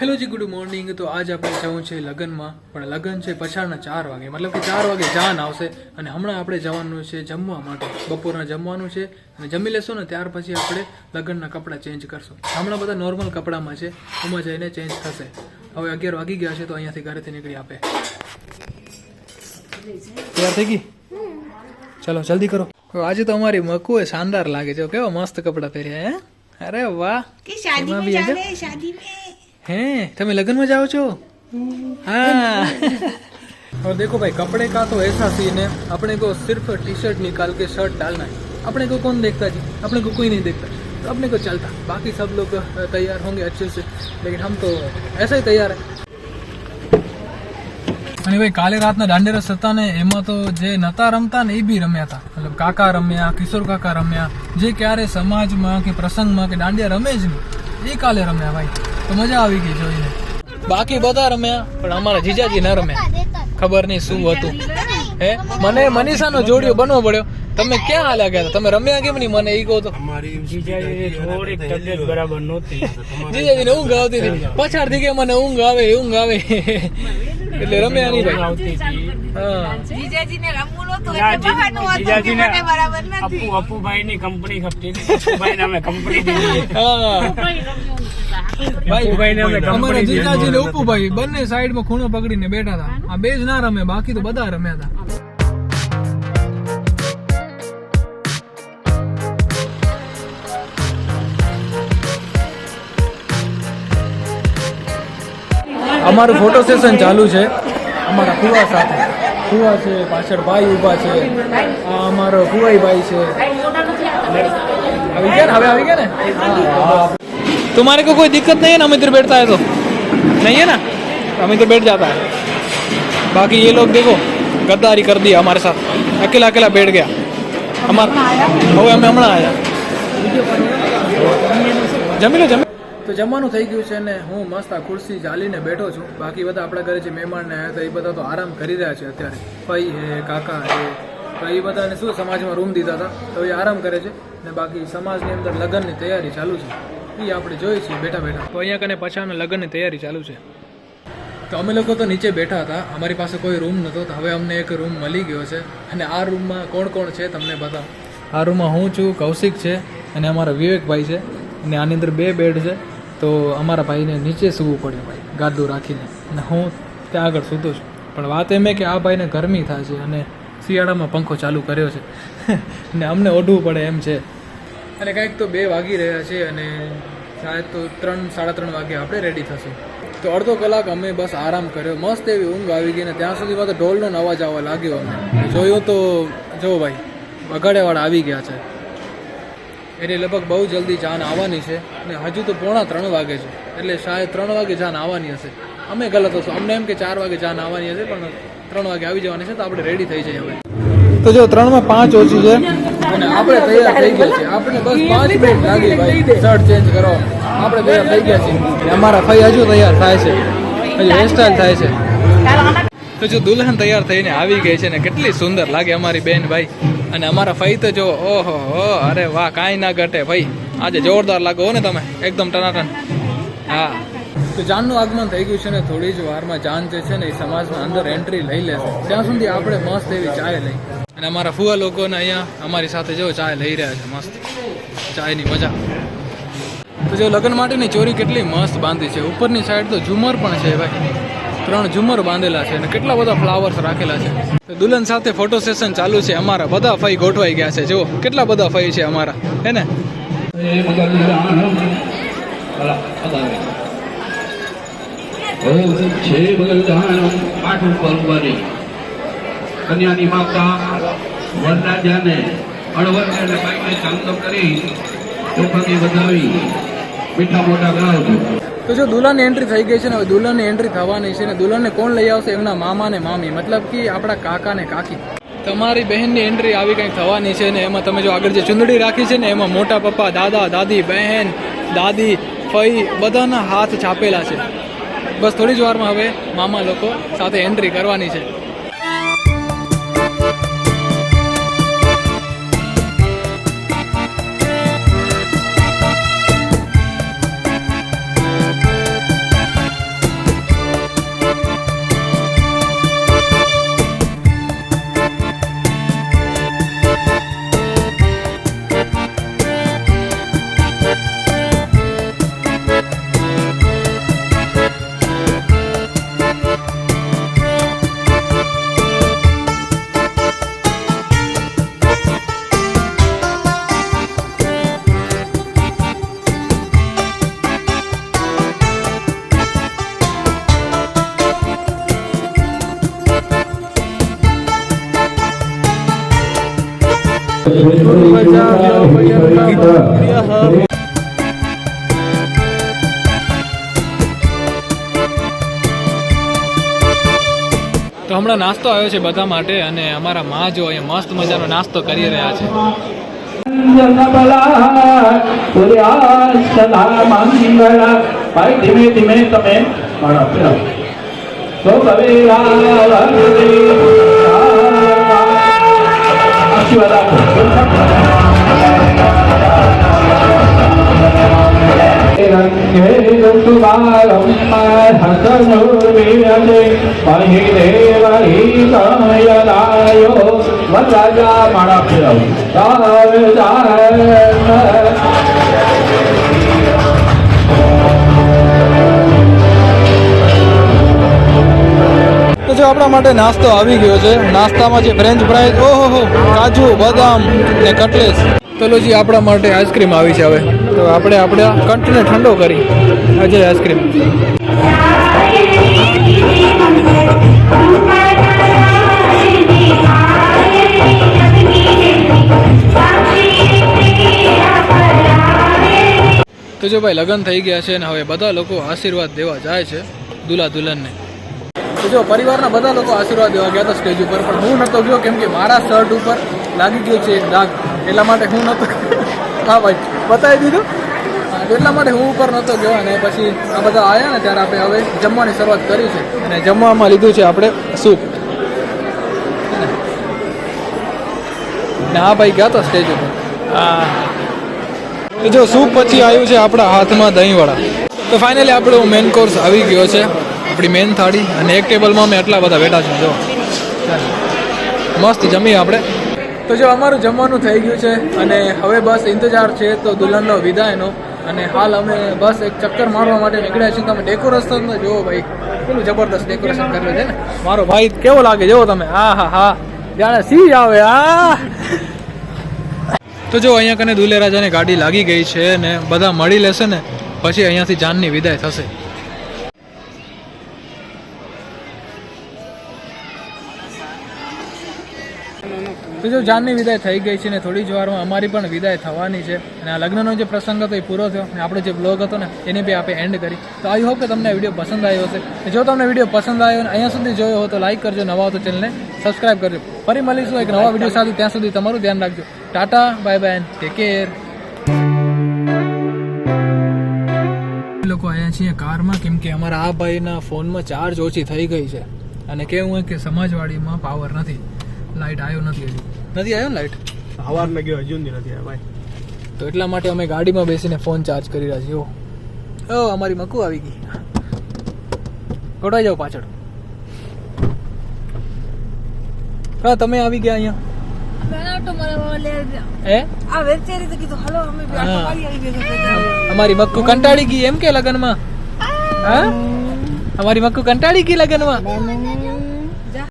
Hello જી good morning તો આજ આપણે જવું છે લગ્નમાં. પણ લગ્ન છે પછાડના ચાર વાગે. મતલબ કે ચાર વાગે જાન આવશે. અને હમણાં આપણે જવાનું છે જમવા માટે. બપોરના જમવાનું છે. અને જમી લેશું ને ત્યાર પછી આપણે લગ્નના કપડાં ચેન્જ કરશું. હમણાં બધા નોર્મલ કપડામાં છે. એમાં જઈને ચેન્જ થશે. હવે અગિયાર વાગી ગયા છે તો અહીંયાથી ઘરેથી નીકળી આપે. તૈયાર થઈ ગઈ? ચલો જલ્દી કરો. આજે તો અમારી મકુ એ શાનદાર લાગે છે. કેવા મસ્ત કપડાં પહેર્યા હે? અરે વાહ. શાદી શાદી एमा में भी आ जा जा। रहे हैं शादी में हैं તમે लगन में जाओ છો हाँ और देखो भाई कपड़े का तो ऐसा सीन है अपने को सिर्फ टी शर्ट निकाल के शर्ट डालना है अपने को कौन देखता जी अपने को कोई नहीं देखता तो अपने को चलता बाकी सब लोग अ, तैयार होंगे अच्छे से लेकिन हम तो ऐसा ही तैयार है અને ભાઈ કાલે રાતના દાંડેરસ હતા ને એમાં તો જે નતા રમતા ને એ બી રમ્યા હતા મતલબ કાકા રમ્યા કિશોર કાકા રમ્યા જે ક્યારે સમાજમાં કે પ્રસંગમાં કે દાંડિયા રમે જ નહીં એ કાલે રમ્યા ભાઈ. તો મજા આવી ગઈ જોઈને. બાકી બધા રમ્યા પણ અમારા જીજાજી ન રમ્યા. ખબર નહીં શું હતું. હે? મને મનીષાનો જોડિયો બનવો પડ્યો. તમે ક્યાં હાલ્યા ગયા તમે રમ્યા કેમ નહીં? મને એ કહો તો. જીજાજી થોડીક તબિયત બરાબર નહોતી. જીજાજીને ઊંઘ આવતી હતી. પછાડથી કે મને ઊંઘ આવે ઊંઘ આવે. એટલે રમ્યા નહીં ભાઈ. આવતી હતી હા. જીજાજી ને રમવું નતું એટલે બહાનું હતું જીજાજીને મને બરાબર અપુ અપુભાઈ ની કંપની ખપતી અપુભાઈ નામે કંપની દીધી. હા. અમારા જીજાજી ને ઉપુભાઈ બંને સાઈડમાં ખૂણો પકડીને બેઠા હતા. આ બે જ ના રમે બાકી તો બધા રમ્યા હતા. અમારું ફોટો સેશન ચાલુ છે અમારા ફુવા સાથે ફુવા છે પાછળ ભાઈ ઊભા છે આ અમારો ફુવાઈ ભાઈ છે આવી ગયા ને હવે આવી ગયા ને तुम्हारे को कोई दिक्कत नहीं है ना हम इधर बैठता है तो नहीं है ना हम इधर बैठ जाता है बाकी ये लोग देखो गद्दारी कर दिया हमारे साथ अकेला अकेला बैठ गया हमारा હવે અમે હમણાં આવ્યા જમી લો જમી તો જમવાનું થઈ ગયું છે ને હું મસ્ત આ ખુરશી ચાલીને બેઠો છું. બાકી બધા આપણા ઘરે જે મહેમાન ને આવ્યા હતા, એ બધા તો આરામ કરી રહ્યા છે અત્યારે. ભાઈ હે, કાકા હે. તો એ બધાને શું સમાજમાં રૂમ દીધા હતા? તો એ આરામ કરે છે. ને બાકી સમાજની અંદર લગ્નની તૈયારી ચાલુ છે. એ આપણે જોઈએ છીએ, બેઠા બેઠા. તો અહીંયા કને પછાના લગ્નની તૈયારી ચાલુ છે. તો અમે લોકો તો નીચે બેઠા હતા. અમારી પાસે કોઈ રૂમ નહોતો તો હવે અમને એક રૂમ મળી ગયો છે. અને આ રૂમમાં કોણ કોણ છે તમને બતાવો. આ રૂમમાં હું છું, કૌશિક છે અને અમારા વિવેકભાઈ છે. અને આની અંદર બે બેડ છે. તો અમારા ભાઈને નીચે સૂવું પડ્યું ભાઈ, ગાદલું રાખીને. અને હું ત્યાં આગળ સૂતો છું. પણ વાત એમ કે આ ભાઈને ગરમી થાય છે અને શિયાળામાં પંખો ચાલુ કર્યો છે. અને અમને ઓઢવું પડે એમ છે. અને કંઈક તો બે વાગી રહ્યા છે અને શાયદ તો ત્રણ, સાડા ત્રણ વાગે આપણે રેડી થશું. તો અડધો કલાક અમે બસ આરામ કર્યો. મસ્ત એવી ઊંઘ આવી ગઈ ને ત્યાં સુધીમાં તો ઢોલનો અવાજ આવવા લાગ્યો અમને. જોયું તો, જો ભાઈ વગાડેવાળા આવી ગયા છે. એટલે લગભગ બહુ જલ્દી જાન આવવાની છે ને હજુ તો પોણા ત્રણ વાગે છે. એટલે શાયદ ત્રણ વાગે જાન આવવાની હશે. અમે ગલત હશું. અમને એમ કે ચાર વાગે જાન આવવાની હશે પણ ત્રણ વાગે આવી જવાની છે તો આપણે રેડી થઈ જઈએ હવે. તો જો ત્રણમાં પાંચ ઓછી છે. અને આપણે તૈયાર થઈ ગયા છીએ. આપણે બસ પાંચ મિનિટ લાગી ભાઈ. શર્ટ ચેન્જ કરો. આપણે તૈયાર થઈ ગયા છીએ. અમારા ભાઈ હજુ તૈયાર થાય છે. હજુ હેરસ્ટાઈલ થાય છે. તો જો દુલ્હન તૈયાર થઈને આવી ગઈ છે ને કેટલી સુંદર લાગે અમારી બેન ભાઈ. અને અમારા ફઈ તો જો, ઓહો, હો, અરે વાહ, કાંઈ ના ઘટે ભાઈ. આજે જોરદાર લાગો હો ને તમે, એકદમ ટનાટન. હા. તો જાનનું આગમન થઈ ગયું છે ને થોડી જ વારમાં જાન જે છે ને એ સમાજમાં અંદર એન્ટ્રી લઈ લેશે ત્યાં સુધી આપણે મસ્ત એવી ચાય લઈ. અને અમારા ફુવા લોકોને અહીંયા અમારી સાથે જો ચાય લઈ રહ્યા છે મસ્ત. ચાયની મજા. તો જો લગ્ન માટેની ચોરી કેટલી મસ્ત બાંધી છે. ઉપરની સાઈડ તો ઝુમર પણ છે ભાઈ. ત્રણ ઝુમર બાંધેલા છે અને કેટલા બધા ફ્લાવર્સ રાખેલા છે. તો દુલ્હન સાથે ફોટો સેશન ચાલુ છે. અમારા બધા ફઈ ગોઠવાઈ ગયા છે. જુઓ, કેટલા બધા ફઈ છે અમારા. હે ને? મીઠા મોટા ગાવ તો જો દુલ્હનની એન્ટ્રી થઈ ગઈ છે ને, હવે દુલ્હનની એન્ટ્રી થવાની છે ને, દુલ્હનને કોણ લઈ આવશે? એમના મામા ને મામી. મતલબ કે આપણા કાકા ને કાકી. તમારી બહેનની એન્ટ્રી આવી કંઈક થવાની છે ને, એમાં તમે જો આગળ જે ચુંદડી રાખી છે ને, એમાં મોટા પપ્પા, દાદા, દાદી, બહેન, દાદી, ફઈ બધાના હાથ છાપેલા છે. બસ થોડી જ વારમાં હવે મામા લોકો સાથે એન્ટ્રી કરવાની છે. તો હમણાં નાસ્તો આવ્યો છે બધા માટે અને અમારા માં જો અહીંયા મસ્ત મજાનો નાસ્તો કરી રહ્યા છે. ભાઈ ધીમે ધીમે તમે જો આપણા માટે નાસ્તો આવી ગયો છે. નાસ્તામાં જે ફ્રેન્ચ ફ્રાઈઝ ઓહો કાજુ, બદામ ને કટલેસ તો જે, આપણા માટે આઈસ્ક્રીમ આવી છે હવે. તો આપણે આપણા કંઠને ઠંડો કરી. આજે આઈસ્ક્રીમ. તો જો ભાઈ, લગ્ન થઈ ગયા છે અને હવે બધા લોકો આશીર્વાદ દેવા જાય છે દુલ્હા દુલ્હનને તો જો પરિવારના બધા લોકો આશીર્વાદ દેવા ગયા હતા સ્ટેજ ઉપર. પણ હું નહોતો ગયો કેમ કે મારા શર્ટ ઉપર લાગી ગયો છે એક દાગ એટલા માટે હું નહોતો હા ભાઈ બતાવી દીધું. એટલા માટે હું ઉપર નહોતો ગયો અને પછી આ બધા આવ્યા ને ત્યારે આપણે હવે જમવાની શરૂઆત કરી છે. અને જમવામાં લીધું છે આપણે સૂપ હા ભાઈ ગયા તો સ્ટેજ ઉપર. હા. જો સૂપ પછી આવ્યું છે આપણા હાથમાં દહીંવાળા તો ફાઇનલી આપણો મેન કોર્સ આવી ગયો છે. આપણી મેન થાળી અને એક ટેબલમાં અમે આટલા બધા બેઠા છીએ, જો. મસ્ત જમીએ આપણે. તો જો અમારું જમવાનું થઈ ગયું છે અને હવે બસ ઇંતજાર છે તો દુલ્હનનો વિદાયનો. અને હાલ અમે બસ એક ચક્કર મારવા માટે નીકળ્યા છીએ. તમે ડેકોરેશન જુઓ ભાઈ. કેટલું જબરદસ્ત ડેકોરેશન કરેલું છે ને. મારો ભાઈ કેવો લાગે? જુઓ તમે. હા હા હા. જાણે સી આવે. આ તો જો અહીંયા કને દુલે રાજાની ગાડી લાગી ગઈ છે ને બધા મળી લેશે ને. પછી અહીંયાથી જાનની વિદાય થશે. તો જો જાનની વિદાય થઈ ગઈ છે ને થોડી જ વારમાં અમારી પણ વિદાય થવાની છે અને આ લગ્નનો જે પ્રસંગ હતો એ પૂરો થયો અને આપણો જે બ્લોગ હતો ને એને બી આપણે એન્ડ કરી. તો આઈ હોપ કે તમને વીડિયો પસંદ આવ્યો હશે. જો તમને વીડિયો પસંદ આવ્યો અને અહીંયા સુધી જોયો હોય તો લાઈક કરજો, નવા હો તો ચેનલને સબસ્ક્રાઈબ કરજો. ફરી મળીશું એક નવા વીડિયો સાથે, ત્યાં સુધી તમારું ધ્યાન રાખજો. Tata bye bye take care લોકો આવ્યા છીએ કારમાં, કેમ કે અમારા આ ભાઈના ફોનમાં ચાર્જ ઓછી થઈ ગઈ છે. અને કેવું હોય કે સમાજવાડીમાં પાવર નથી. લાઇટ આવ્યો નથી હજી. નથી આવ્યો ને સવાર હવાર ગયો હજુ નથી આવ્યો ભાઈ. તો એટલા માટે અમે ગાડીમાં બેસીને ફોન ચાર્જ કરી રહ્યા છીએ ઓ અમારી મકુ આવી ગઈ. ગોઠવાઈ જાઓ પાછળ. હા તમે આવી ગયા અહીંયા? અમારી મક્કુ કંટાળી ગઈ એમ કે લગનમાં? હા? અમારી મક્કુ કંટાળી ગઈ લગનમાં?